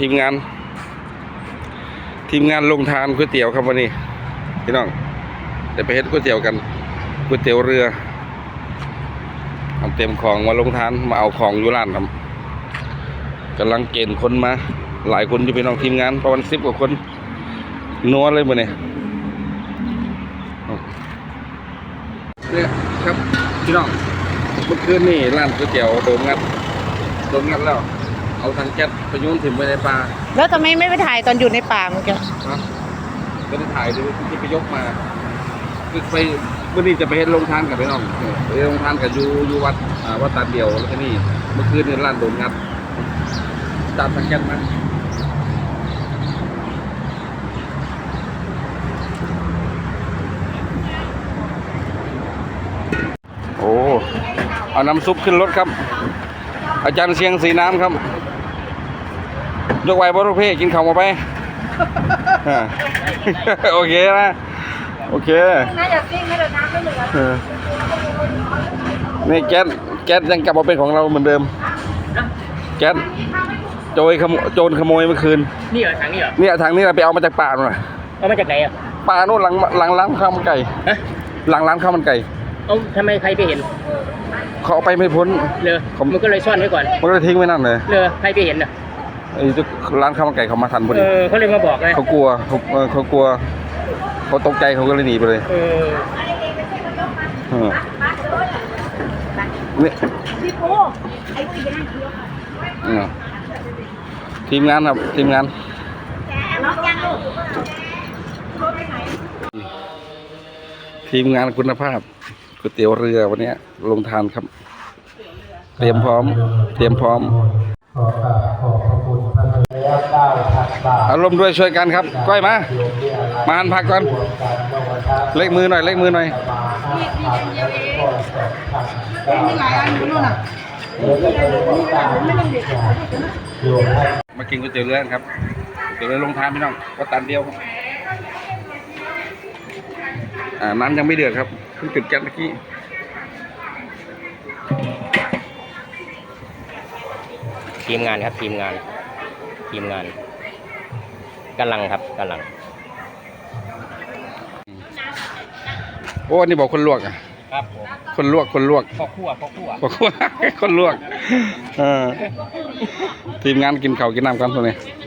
ทีมงาน ทีมงานลงทานก๋วยเตี๋ยวครับวันนี้พี่น้องเดี๋ยวไปเฮ็ดก๋วยเตี๋ยวกันก๋วยเตี๋ยวเรือเอาเต็มของมาลงทานมาเอาของอยู่ร้านครับกำลังเกณฑ์คนมา หลายคนอยู่พี่น้องทีมงานประมาณสิบกว่าคนนัวเลยมื้อนี้เนี่ยครับพี่น้องเมื่อคืนนี่ร้านก๋วยเตี๋ยวโดนงัดโดนงัดแล้ว เอาทางแก๊สไปโยนถิ่มไว้ในป่าแล้วทำไมไม่ไปถ่ายตอนอยู่ในป่าเมื่อกี้ฮะไม่ได้ถ่ายดูที่ไปยกมาคือไปเมื่อนี้จะไปเฮ็ดลงทานกับพี่น้องเออไปลงทานกับอยูอยูวัดอ่าวัดตาเดียวแล้วก็นี่เมื่อคืนนี่ร้านโดนงัดตามทางแก๊สมาโอ้ เอาน้ำซุปขึ้นรถครับ อาจารย์เชียงสีน้ำครับ ยกไว้บรุเพกินข้าวมาไปอ่าโอเคนะ โอเคน่าจะซิ่งไม่เดินน้ำไม่เหลือเออนี่แก๊สแก๊สยังกลับมาเป็นของเราเหมือนเดิม แก๊สโจรขโมยโจรขโมยเมื่อคืน นี่เหรอทางนี้เหรอเนี่ยทางนี้เราไปเอามาจากป่าหน่อยเอามาจากไหนอะป่าโน่นหลังหลังร้านข้าวมันไก่ฮะหลังร้านข้าวมันไก่เอาทำไมใครไปเห็น เขาเอาไปไม่พ้นเลยผมมันก็เลยซ่อนไว้ก่อน มันก็เลยทิ้งไว้นั่นเลยเลยใครไปเห็นอะ ไอ้เจ้าร้านข้าวมันไก่เขามาทันพอเอดีอเขาเลยมาบอกเลยเขากลัวเขาเออเขากลัวเขาตกใจเขาก็เลยหนีไปเลยเออเออเนี่ย พี่ปูไอ้ผู้หญิงนั่งเคี้ยวอืมทีมงานครับทีมงานน้องยังลูกทีมงานคุณภาพก๋วยเตี๋ยวเรือวันเนี้ยลงทานครับ เตรียมพร้อม เตรียมพร้อม ขอกราบขอบพระคุณพระระยะเก้าพันบาทอารมณ์ด้วยช่วยกันครับ ก้อยมาโยมที่อาลัยมาหันผักก่อนรวมกันเมื่อวันที่เล็กมือหน่อย เล็กมือหน่อยมาห้าพันแล้วก็สองพันเก้าพันบาทแล้วก็จะรวมกันโยมให้มากินก๋วยเตี๋ยวเรือกันครับก๋วยเตี๋ยวเรือลงทานพี่น้องก็ตันเดียวครับอ่าน้ำยังไม่เดือดครับเพิ่งจุดแก๊สเมื่อกี้ ทีมงานครับ ทีมงาน ทีมงานกำลังครับกำลัง โอ้อันนี่บอกคนลวกอะครับผมคนลวกคนลวกพ่อคั่วพ่อคั่วบอกว่าคนลวกเออทีมงานกินข้าวกินน้ำกันตัวนี้ค